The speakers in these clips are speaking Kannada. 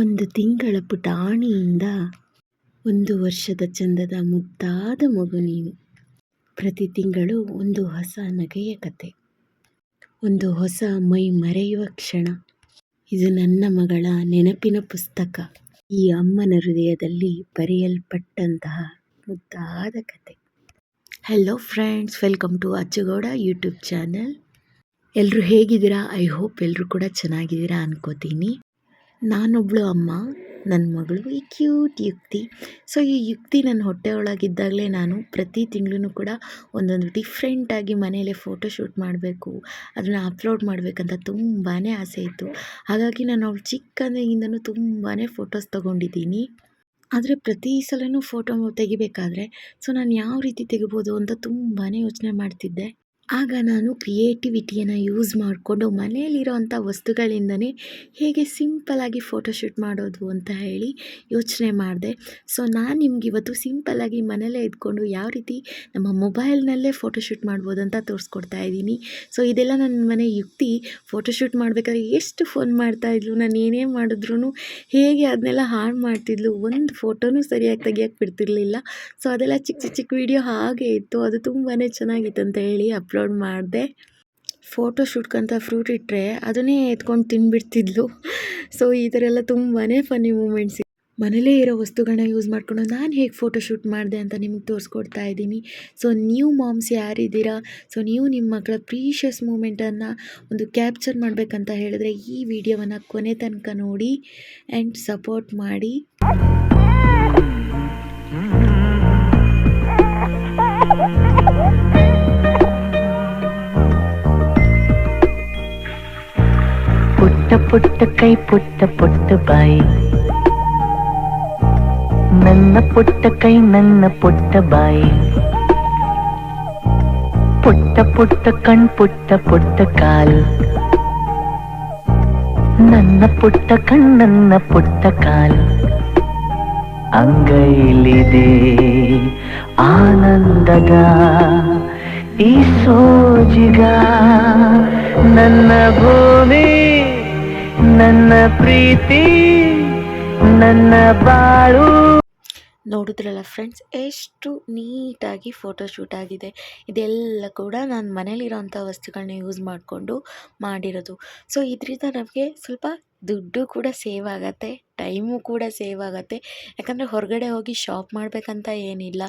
ಒಂದು ತಿಂಗಳ ಪುಟಾಣಿಯಿಂದ ಒಂದು ವರ್ಷದ ಚಂದದ ಮುದ್ದಾದ ಮಗು ನೀನು. ಪ್ರತಿ ತಿಂಗಳು ಒಂದು ಹೊಸ ನಗೆಯ ಕತೆ. ಒಂದು ಹೊಸ ಮೈ ಮರೆಯುವ ಕ್ಷಣ. ಇದು ನನ್ನ ಮಗಳ ನೆನಪಿನ ಪುಸ್ತಕ. ಈ ಅಮ್ಮನ ಹೃದಯದಲ್ಲಿ ಬರೆಯಲ್ಪಟ್ಟಂತಹ ಮುದ್ದಾದ ಕತೆ. Hello friends welcome to Acchugowda YouTube channel ಎಲ್ಲರೂ ಹೇಗಿದ್ದೀರಾ? ಐ ಹೋಪ್ ಎಲ್ಲರೂ ಕೂಡ ಚೆನ್ನಾಗಿದ್ದೀರಾ ಅನ್ಕೋತೀನಿ. ನಾನೊಬ್ಬಳು ಅಮ್ಮ ನನ್ನ ಮಗಳು ಈ ಕ್ಯೂಟ್ ಯುಕ್ತಿ. ಸೊ ಈ ಯುಕ್ತಿ ನನ್ನ ಹೊಟ್ಟೆ ಒಳಗಿದ್ದಾಗಲೇ ನಾನು ಪ್ರತಿ ತಿಂಗಳೂ ಕೂಡ ಒಂದೊಂದು ಡಿಫ್ರೆಂಟಾಗಿ ಮನೆಯಲ್ಲೇ ಫೋಟೋ ಶೂಟ್ ಮಾಡಬೇಕು, ಅದನ್ನು ಅಪ್ಲೋಡ್ ಮಾಡಬೇಕಂತ ತುಂಬಾ ಆಸೆ ಇತ್ತು. ಹಾಗಾಗಿ ನಾನು ಅವಳು ಚಿಕ್ಕಂದಿನಿಂದನೂ ತುಂಬಾ ಫೋಟೋಸ್ ತೊಗೊಂಡಿದ್ದೀನಿ. ಆದರೆ ಪ್ರತಿ ಸಲವೂ ಫೋಟೋ ತೆಗಿಬೇಕಾದ್ರೆ ಸೊ ನಾನು ಯಾವ ರೀತಿ ತೆಗಿಬೋದು ಅಂತ ತುಂಬಾ ಯೋಚನೆ ಮಾಡ್ತಿದ್ದೆ. ಆಗ ನಾನು ಕ್ರಿಯೇಟಿವಿಟಿಯನ್ನು ಯೂಸ್ ಮಾಡಿಕೊಂಡು ಮನೆಯಲ್ಲಿರೋವಂಥ ವಸ್ತುಗಳಿಂದನೇ ಹೇಗೆ ಸಿಂಪಲ್ಲಾಗಿ ಫೋಟೋಶೂಟ್ ಮಾಡೋದು ಅಂತ ಹೇಳಿ ಯೋಚನೆ ಮಾಡಿದೆ. ಸೊ, ನಾನು ನಿಮ್ಗೆ ಇವತ್ತು ಸಿಂಪಲ್ಲಾಗಿ ಮನೆಯಲ್ಲೇ ಇದ್ಕೊಂಡು ಯಾವ ರೀತಿ ನಮ್ಮ ಮೊಬೈಲ್ನಲ್ಲೇ ಫೋಟೋಶೂಟ್ ಮಾಡ್ಬೋದು ಅಂತ ತೋರಿಸ್ಕೊಡ್ತಾ ಇದ್ದೀನಿ. ಸೊ, ಇದೆಲ್ಲ ನನ್ನ ಮನೆ ಯುಕ್ತಿ. ಫೋಟೋಶೂಟ್ ಮಾಡಬೇಕಾದ್ರೆ ಎಷ್ಟು ಫೋನ್ ಮಾಡ್ತಾಯಿದ್ಲು ನಾನು ಏನೇ ಮಾಡಿದ್ರು ಹೇಗೆ ಅದನ್ನೆಲ್ಲ ಹಾಳು ಮಾಡ್ತಿದ್ಲು, ಒಂದು ಫೋಟೋನೂ ಸರಿಯಾಗಿ ತೆಗಿಯೋಕ್ಕೆ ಬಿಡ್ತಿರ್ಲಿಲ್ಲ. ಸೊ, ಅದೆಲ್ಲ ಚಿಕ್ಕ ಚಿಕ್ಕ ಚಿಕ್ಕ ವೀಡಿಯೋ ಹಾಗೆ ಇತ್ತು. ಅದು ತುಂಬಾ ಚೆನ್ನಾಗಿತ್ತು ಅಂತ ಹೇಳಿ ಅಪ್ಲೋಡ್ ಮಾಡಿದೆ. ಫೋಟೋ ಶೂಟ್ಗಂತ ಫ್ರೂಟ್ ಇಟ್ಟರೆ ಅದನ್ನೇ ಎತ್ಕೊಂಡು ತಿನ್ಬಿಡ್ತಿದ್ಲು. ಸೊ ಈ ಥರ ಎಲ್ಲ ತುಂಬಾ ಫನ್ನಿ ಮೂಮೆಂಟ್ಸ್ ಮನೇಲೇ ಇರೋ ವಸ್ತುಗಳನ್ನ ಯೂಸ್ ಮಾಡಿಕೊಂಡು ನಾನು ಹೇಗೆ ಫೋಟೋ ಶೂಟ್ ಮಾಡಿದೆ ಅಂತ ನಿಮಗೆ ತೋರಿಸ್ಕೊಡ್ತಾ ಇದ್ದೀನಿ. ಸೊ ನೀವು ಮಾಮ್ಸ್ ಯಾರಿದ್ದೀರಾ? ಸೊ ನೀವು ನಿಮ್ಮ ಮಕ್ಕಳ ಪ್ರೀಷಿಯಸ್ ಮೂಮೆಂಟನ್ನು ಒಂದು ಕ್ಯಾಪ್ಚರ್ ಮಾಡಬೇಕಂತ ಹೇಳಿದ್ರೆ ಈ ವಿಡಿಯೋವನ್ನು ಕೊನೆ ತನಕ ನೋಡಿ ಆ್ಯಂಡ್ ಸಪೋರ್ಟ್ ಮಾಡಿ. ಪುಟ್ಟ ಪುಟ್ಟ ಕೈ ಪುಟ್ಟ ಪುಟ್ಟ ಬಾಯಿ ನನ್ನ ಪುಟ್ಟ ಕೈ ನನ್ನ ಪುಟ್ಟ ಬಾಯಿ ಪುಟ್ಟ ಪುಟ್ಟ ಕಣ್ ಪುಟ್ಟ ಪುಟ್ಟ ಕಾಲು ನನ್ನ ಪುಟ್ಟ ಕಣ್ ನನ್ನ ಪುಟ್ಟ ಕಾಲು ಅಂಗೈಲಿದೆ ಆನಂದದ ಈ ಸೋಜಿಗ ನನ್ನ ಭೂಮಿ ನನ್ನ ಪ್ರೀತಿ, ನನ್ನ ಬಾಳು. ನೋಡಿದ್ರಲ್ಲ ಫ್ರೆಂಡ್ಸ್ ಎಷ್ಟು ನೀಟಾಗಿ ಫೋಟೋ ಶೂಟ್ ಆಗಿದೆ. ಇದೆಲ್ಲ ಕೂಡ ನಾನು ಮನೇಲಿರೋಂಥ ವಸ್ತುಗಳನ್ನ ಯೂಸ್ ಮಾಡಿಕೊಂಡು ಮಾಡಿರೋದು. ಸೊ ಇದರಿಂದ ನಮಗೆ ಸ್ವಲ್ಪ ದುಡ್ಡು ಕೂಡ ಸೇವ್ ಆಗುತ್ತೆ. ಟೈಮು ಕೂಡ ಸೇವ್ ಆಗುತ್ತೆ. ಯಾಕಂದರೆ ಹೊರಗಡೆ ಹೋಗಿ ಶಾಪ್ ಮಾಡಬೇಕಂತ ಏನಿಲ್ಲ.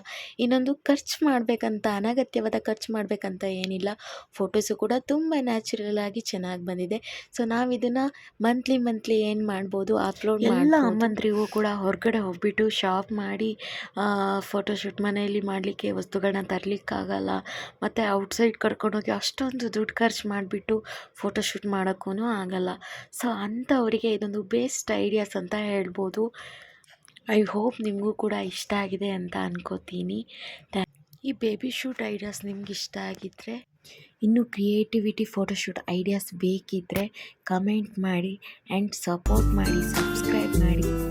ಇನ್ನೊಂದು ಖರ್ಚು ಮಾಡಬೇಕಂತ ಅನಗತ್ಯವಾದ ಖರ್ಚು ಮಾಡಬೇಕಂತ ಏನಿಲ್ಲ. ಫೋಟೋಸು ಕೂಡ ತುಂಬ ನ್ಯಾಚುರಲ್ ಆಗಿ ಚೆನ್ನಾಗಿ ಬಂದಿದೆ. ಸೊ ನಾವು ಇದನ್ನು ಮಂತ್ಲಿ ಮಂತ್ಲಿ ಏನು ಮಾಡ್ಬೋದು ಅಪ್ಲೋಡ್ ಎಲ್ಲ ಅಮ್ಮಂದ್ರಿಗೂ ಕೂಡ ಹೊರಗಡೆ ಹೋಗ್ಬಿಟ್ಟು ಶಾಪ್ ಮಾಡಿ ಫೋಟೋಶೂಟ್ ಮನೆಯಲ್ಲಿ ಮಾಡಲಿಕ್ಕೆ ವಸ್ತುಗಳನ್ನ ತರಲಿಕ್ಕಾಗಲ್ಲ. ಮತ್ತು ಔಟ್ಸೈಡ್ ಕರ್ಕೊಂಡೋಗಿ ಅಷ್ಟೊಂದು ದುಡ್ಡು ಖರ್ಚು ಮಾಡಿಬಿಟ್ಟು ಫೋಟೋಶೂಟ್ ಮಾಡೋಕ್ಕೂ ಆಗಲ್ಲ. ಸೊ ಅಂಥವರಿಗೆ ಇದೊಂದು ಬೆಸ್ಟ್ ಐಡಿಯಾಸ್ ಅಂತ ಹೇಳ್ಬೋದು. ಐ ಹೋಪ್ ನಿಮಗೂ ಕೂಡ ಇಷ್ಟ ಆಗಿದೆ ಅಂತ ಅನ್ಕೋತೀನಿ. ಈ ಬೇಬಿ ಶೂಟ್ ಐಡಿಯಾಸ್ ನಿಮ್ಗೆ ಇಷ್ಟ ಆಗಿದ್ದರೆ ಇನ್ನು ಕ್ರಿಯೇಟಿವಿಟಿ ಫೋಟೋಶೂಟ್ ಐಡಿಯಾಸ್ ಬೇಕಿದ್ದರೆ ಕಮೆಂಟ್ ಮಾಡಿ, ಆ್ಯಂಡ್ ಸಪೋರ್ಟ್ ಮಾಡಿ, ಸಬ್ಸ್ಕ್ರೈಬ್ ಮಾಡಿ.